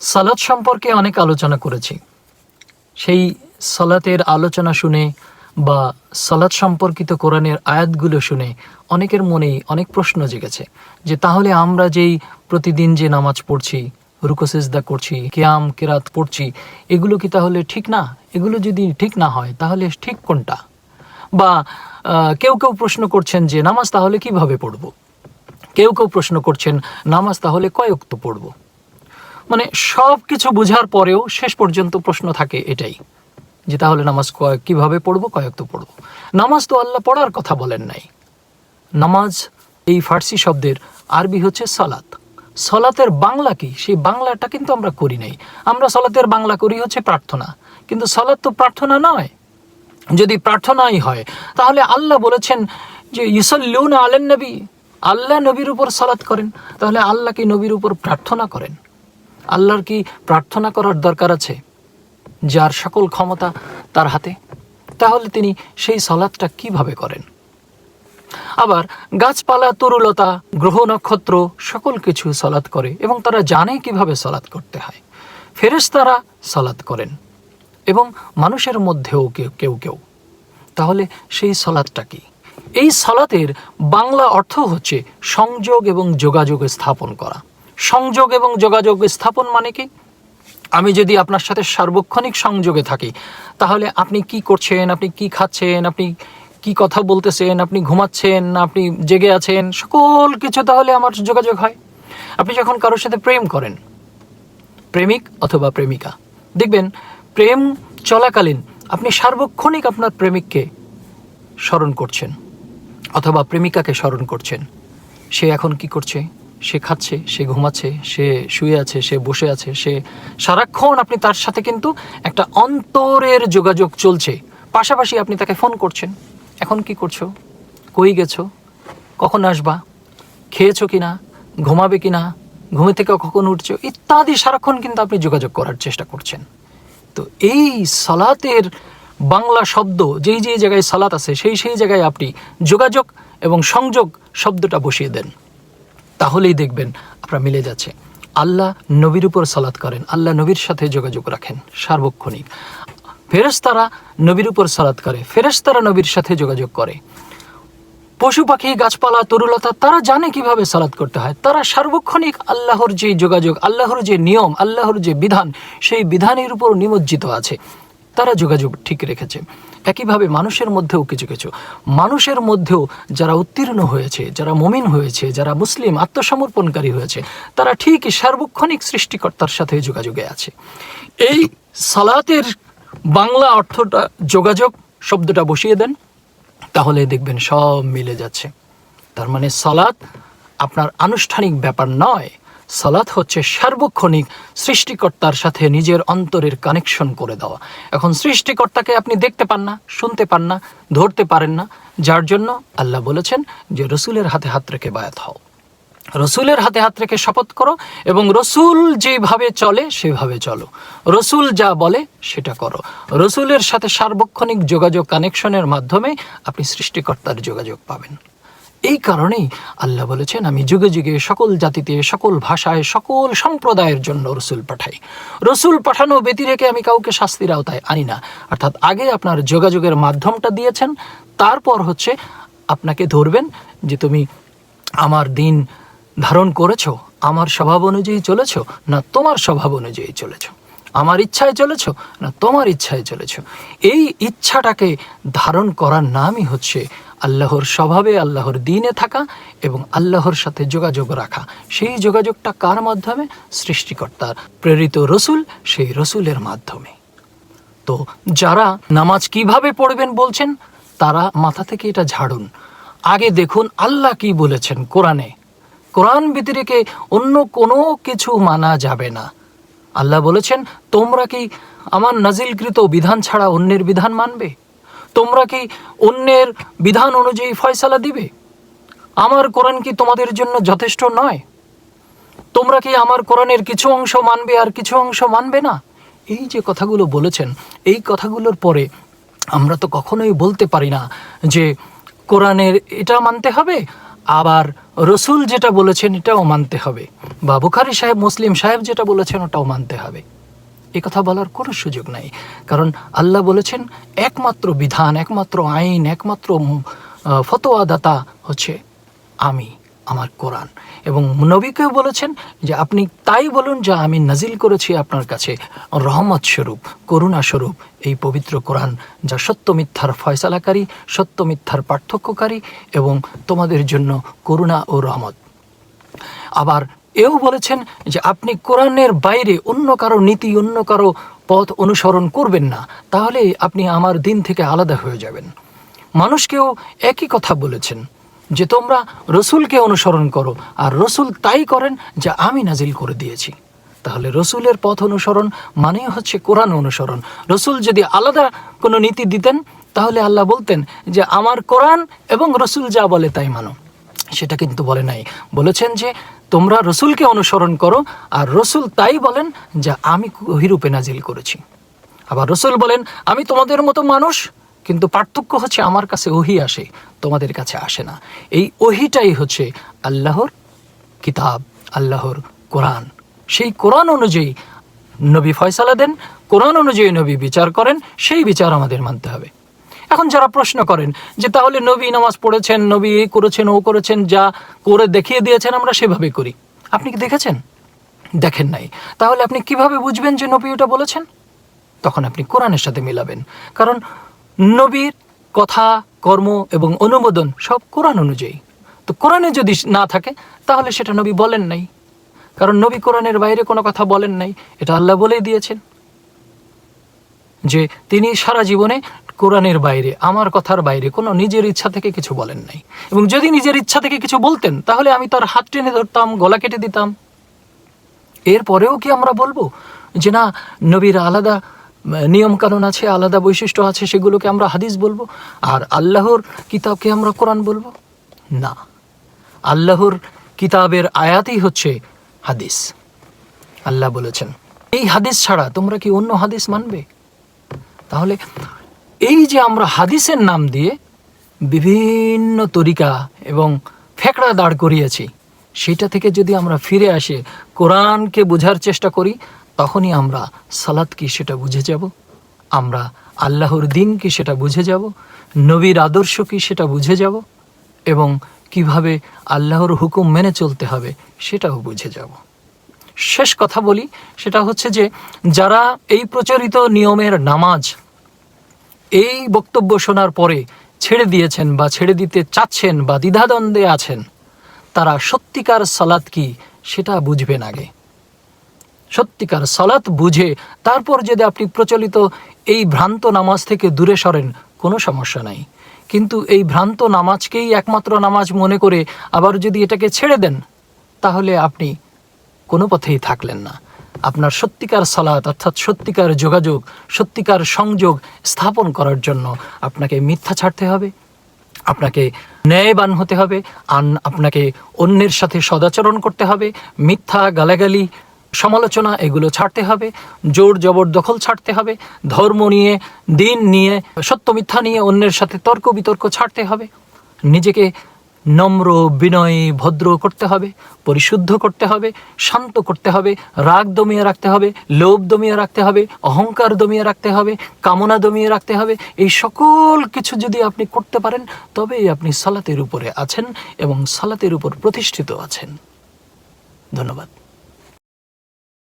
সালাদ সম্পর্কে অনেক আলোচনা করেছি। সেই সালাতের আলোচনা শুনে বা সালাদ সম্পর্কিত কোরআনের আয়াতগুলো শুনে অনেকের মনেই অনেক প্রশ্ন জেগেছে যে তাহলে আমরা যেই প্রতিদিন যে নামাজ পড়ছি রুকোসেজদা করছি, কেয়াম, কেরাত পড়ছি, এগুলো কি তাহলে ঠিক না? এগুলো যদি ঠিক না হয় তাহলে ঠিক কোনটা? বা কেউ কেউ প্রশ্ন করছেন যে নামাজ তাহলে কীভাবে পড়ব? কেউ কেউ প্রশ্ন করছেন নামাজ তাহলে কয়ক্ত পড়ব? মানে সব কিছু বোঝার পরেও শেষ পর্যন্ত প্রশ্ন থাকে এটাই যে তাহলে নামাজ কীভাবে পড়ব কয়েকত পড়ব। নামাজ তো আল্লাহ পড়ার কথা বলেন নাই। নামাজ এই ফার্সি শব্দের আরবি হচ্ছে সালাত। সলাতের বাংলা কি? সেই বাংলাটা কিন্তু আমরা করি নাই। আমরা সলাতের বাংলা করি হচ্ছে প্রার্থনা। কিন্তু সলাৎ তো প্রার্থনা নয়। যদি প্রার্থনাই হয়, তাহলে আল্লাহ বলেছেন যে ইসল্লুন আলেন নবী। আল্লাহ নবীর উপর সালাত করেন। তাহলে আল্লাহ কি নবীর উপর প্রার্থনা করেন? আল্লাহর কি প্রার্থনা করার দরকার আছে? যার সকল ক্ষমতা তার হাতে, তাহলে তিনি সেই সলাৎটা কীভাবে করেন? আবার গাছপালা, তরুলতা, গ্রহ, নক্ষত্র সকল কিছু সলাৎ করে এবং তারা জানে কীভাবে সলাৎ করতে হয়। ফেরেশতারা সলাৎ করেন এবং মানুষের মধ্যেও কেউ কেউ কেউ। তাহলে সেই সলাৎটা কি? এই সলাতের বাংলা অর্থ হচ্ছে সংযোগ এবং যোগাযোগ স্থাপন করা। সংযোগ এবং যোগাযোগ স্থাপন মানে কি? আমি যদি আপনার সাথে সার্বক্ষণিক সংযোগে থাকি, তাহলে আপনি কি করছেন? আপনি কি খাচ্ছেন? আপনি কি কথা বলতেছেন? আপনি ঘুমাচ্ছেন? আপনি জেগে আছেন? সকল কিছু তাহলে আমার যোগাযোগ হয়। আপনি যখন কারোর সাথে প্রেম করেন, প্রেমিক অথবা প্রেমিকা, দেখবেন প্রেম চলাকালীন আপনি সার্বক্ষণিক আপনার প্রেমিককে স্মরণ করছেন অথবা প্রেমিকাকে স্মরণ করছেন। সে এখন কি করছে? সে খাচ্ছে, সে ঘুমাচ্ছে, সে শুয়ে আছে, সে বসে আছে, সে সারাক্ষণ আপনি তার সাথে কিন্তু একটা অন্তরের যোগাযোগ চলছে। পাশাপাশি আপনি তাকে ফোন করছেন। এখন কি করছ? কই গেছো? কখন আসবা? খেয়েছো কি না ঘুমাবে কিনা? ঘুমে থেকে কখন উঠছো? ইত্যাদি সারাক্ষণ কিন্তু আপনি যোগাযোগ করার চেষ্টা করছেন। তো এই সালাতের বাংলা শব্দ, যেই যেই জায়গায় সালাত আছে, সেই সেই জায়গায় আপনি যোগাযোগ এবং সংযোগ শব্দটা বসিয়ে দেন। তাহলেই দেখবেন আপনারা মিলে যাচ্ছে। আল্লাহ নবীর উপর সালাত করেন, আল্লাহ নবীর সাথে যোগাযোগ রাখেন সার্বক্ষণিক। ফেরেশতারা নবীর উপর সালাত করে, ফেরেশতারা নবীর সাথে যোগাযোগ করে। পশু পাখি, গাছপালা, তরুলতা, তারা জানে কীভাবে সালাদ করতে হয়। তারা সার্বক্ষণিক আল্লাহর যে যোগাযোগ, আল্লাহর যে নিয়ম, আল্লাহর যে বিধান, সেই বিধানের উপর নিমজ্জিত আছে। তারা যোগাযোগ ঠিক রেখেছে। একইভাবে মানুষের মধ্যেও কিছু কিছু। মানুষের মধ্যেও যারা উত্তীর্ণ হয়েছে, যারা মমিন হয়েছে, যারা মুসলিম, আত্মসমর্পণকারী হয়েছে, তারা ঠিক সার্বক্ষণিক সৃষ্টিকর্তার সাথে যোগাযোগে আছে। এই সালাতের বাংলা অর্থটা যোগাযোগ শব্দটা বসিয়ে দেন, তাহলে দেখবেন সব মিলে যাচ্ছে। তার মানে সালাত আপনার আনুষ্ঠানিক ব্যাপার নয় সালাত হচ্ছে সার্বক্ষণিক সৃষ্টিকর্তার সাথে নিজের অন্তরের কানেকশন করে দেওয়া। এখন সৃষ্টিকর্তাকে আপনি দেখতে পান না, শুনতে পান না, ধরতে পারেন না, যার জন্য আল্লাহ বলেছেন যে, রসুলের হাতে হাত রেখে বায়াত হও। রসুলের হাতে হাত রেখে শপথ করো এবং রসুল যেভাবে চলে, সেভাবে চলো। রসুল যা বলে, সেটা করো। রসুলের সাথে সার্বক্ষণিক যোগাযোগ কানেকশনের মাধ্যমে আপনি সৃষ্টিকর্তার যোগাযোগ পাবেন। এই কারণেই আল্লাহ বলেছেন, আমি যুগে যুগে সকল জাতিতে, সকল ভাষায়, সকল সম্প্রদায়ের জন্য রসুল পাঠাই। রসুল পাঠানো ব্যতি রেখে আমি কাউকে শাস্তির আওতায় আনি না। অর্থাৎ আগে আপনার যোগাযোগের মাধ্যমটা দিয়েছেন, তারপর হচ্ছে আপনাকে ধরবেন যে তুমি আমার দিন ধারণ করেছ, আমার স্বভাব অনুযায়ী চলেছ, না তোমার স্বভাব অনুযায়ী চলেছ? আমার ইচ্ছায় চলেছ, না তোমার ইচ্ছায় চলেছ? এই ইচ্ছাটাকে ধারণ করার নামই হচ্ছে আল্লাহর স্বভাবে, আল্লাহর দিনে থাকা এবং আল্লাহর সাথে যোগাযোগ রাখা। সেই যোগাযোগটা কার মাধ্যমে? সৃষ্টিকর্তার, প্রেরিত রসুল সেই রসুলের মাধ্যমে। তো যারা নামাজ কীভাবে পড়বেন বলছেন, তারা মাথা থেকে এটা ঝাড়ুন। আগে দেখুন আল্লাহ কি বলেছেন কোরআনে। কোরআন ব্যতিরেকে অন্য কোনো কিছু মানা যাবে না। আল্লাহ বলেছেন, তোমরা কি আমার নাজিলকৃত বিধান ছাড়া অন্যের বিধান মানবে? তোমরা কি অন্যের বিধান অনুযায়ী ফয়সালা দিবে? আমার কোরআন কি তোমাদের জন্য যথেষ্ট নয়? তোমরা কি আমার কোরআনের কিছু অংশ মানবে আর কিছু অংশ মানবে না? এই যে কথাগুলো বলেছেন, এই কথাগুলোর পরে আমরা তো কখনোই বলতে পারি না যে কোরআনের এটা মানতে হবে, আবার রসুল যেটা বলেছেন এটাও মানতে হবে। বা বুখারি সাহেব, মুসলিম সাহেব যেটা বলেছেন ওটাও মানতে হবে। কথা বলার কোনো সুযোগ নাই। কারণ আল্লাহ বলেছেন, একমাত্র বিধান, একমাত্র আইন, একমাত্র ফতোয়াদাতা হচ্ছে আমি, আমার কোরআন। এবং নবীকেও বলেছেন যে, আপনি তাই বলুন যা আমি নাজিল করেছি আপনার কাছে। রহমত স্বরূপ, করুণা স্বরূপ, এই পবিত্র কোরআন যা সত্য মিথ্যার ফয়সালাকারী, সত্য মিথ্যার পার্থক্যকারী এবং তোমাদের জন্য করুণা ও রহমত। আবার এও বলেছেন যে আপনি কোরআনের বাইরে অন্য কারও নীতি, অন্য কারও পথ অনুসরণ করবেন না, তাহলে আপনি আমার দিন থেকে আলাদা হয়ে যাবেন। মানুষকেও একই কথা বলেছেন যে তোমরা রসুলকে অনুসরণ করো আর রসুল তাই করেন যা আমি নাজিল করে দিয়েছি। তাহলে রসুলের পথ অনুসরণ মানেই হচ্ছে কোরআন অনুসরণ। রসুল যদি আলাদা কোনো নীতি দিতেন, তাহলে আল্লাহ বলতেন যে আমার কোরআন এবং রসুল যা বলে তাই মানো। সেটা কিন্তু বলে নাই। বলেছেন যে তোমরা রসুলকে অনুসরণ করো, আর রসুল তাই বলেন যা আমি হিরূপে নাজিল করেছি। আবার রসুল বলেন, আমি তোমাদের মতো মানুষ, কিন্তু পার্থক্য হচ্ছে আমার কাছে ওহি আসে, তোমাদের কাছে আসে না। এই ওহিটাই হচ্ছে আল্লাহর কিতাব, আল্লাহর কোরআন। সেই কোরআন অনুযায়ী নবী ফয়সালা দেন, কোরআন অনুযায়ী নবী বিচার করেন, সেই বিচার আমাদের মানতে হবে। এখন যারা প্রশ্ন করেন যে তাহলে নবী নামাজ পড়েছেন, নবী এই করেছেন, ও করেছেন, যা করে দেখিয়ে দিয়েছেন, আমরা সেভাবে করি। আপনি কি দেখেছেন? দেখেন নাই। তাহলে আপনি কীভাবে বুঝবেন যে নবী ওটা বলেছেন? তখন আপনি কোরআনের সাথে মিলাবেন। কারণ নবীর কথা, কর্ম এবং অনুমোদন সব কোরআন অনুযায়ী। তো কোরআনে যদি না থাকে, তাহলে সেটা নবী বলেন নাই। কারণ নবী কোরআনের বাইরে কোনো কথা বলেন নাই। এটা আল্লাহ বলেই দিয়েছেন। যে তিনি সারা জীবনে কোরআনের বাইরে, আমার কথার বাইরে কোনো নিজের ইচ্ছা থেকে কিছু বলেন নাই। এবং যদি নিজের ইচ্ছা থেকে কিছু বলতেন, তাহলে আমি তার হাত টেনে ধরতাম, গলা কেটে দিতাম। এরপরেও কি আমরা বলব যে না, নবীর আলাদা নিয়ম কানুন আছে, আলাদা বৈশিষ্ট্য আছে, সেগুলোকে আমরা হাদিস বলব? আর আল্লাহর কিতাবকে আমরা কোরআন বলব? না। আল্লাহর কিতাবের আয়াতই হচ্ছে হাদিস। আল্লাহ বলেছেন, এই হাদিস ছাড়া তোমরা কি অন্য হাদিস মানবে? তাহলে এই যে আমরা হাদিসের নাম দিয়ে বিভিন্ন তরিকা এবং ফেকড়া দাঁড় করিয়েছি, সেটা থেকে যদি আমরা ফিরে আসে, কোরআনকে বোঝার চেষ্টা করি, তখনই আমরা সালাদ কি সেটা বুঝে যাব? আমরা আল্লাহর দিন কি সেটা বুঝে যাব? নবীর আদর্শ কি সেটা বুঝে যাব? এবং কীভাবে আল্লাহর হুকুম মেনে চলতে হবে, সেটাও বুঝে যাব। শেষ কথা বলি, সেটা হচ্ছে যে যারা এই প্রচলিত নিয়মের নামাজ এই বক্তব্য শোনার পরে ছেড়ে দিয়েছেন বা ছেড়ে দিতে চাচ্ছেন বা দ্বিধাদ্বন্দ্বে আছেন, তারা সত্যিকার সালাত কি সেটা বুঝবেন আগে। সত্যিকার সালাত বুঝে তারপর যদি আপনি প্রচলিত এই ভ্রান্ত নামাজ থেকে দূরে সরেন, কোনো সমস্যা নাই। কিন্তু এই ভ্রান্ত নামাজকেই একমাত্র নামাজ মনে করে আবার যদি এটাকে ছেড়ে দেন, তাহলে আপনি কোনো পথেই থাকলেন না। আপনার সত্যিকার সালাত, অর্থাৎ সত্যিকার যোগাযোগ, সত্যিকার সংযোগ স্থাপন করার জন্য আপনাকে মিথ্যা ছাড়তে হবে, আপনাকে ন্যায়বান হতে হবে, আন আপনাকে অন্যের সাথে সদাচরণ করতে হবে, মিথ্যা, গালাগালি, সমালোচনা এগুলো ছাড়তে হবে, জোর জবরদখল ছাড়তে হবে, ধর্ম নিয়ে, দিন নিয়ে, সত্য মিথ্যা নিয়ে অন্যের সাথে তর্ক বিতর্ক ছাড়তে হবে, নিজেকে নম্র বিনয় ভদ্র করতে হবে, পরিশুদ্ধ করতে হবে, শান্ত করতে হবে, রাগ দমিয়ে রাখতে হবে, লোভ দমিয়ে রাখতে হবে, অহংকার দমিয়ে রাখতে হবে, কামনা দমিয়ে রাখতে হবে, এই সকল কিছু যদি আপনি করতে পারেন, তবেই আপনি সালাতের উপরে আছেন এবং সালাতের উপর প্রতিষ্ঠিত আছেন। ধন্যবাদ।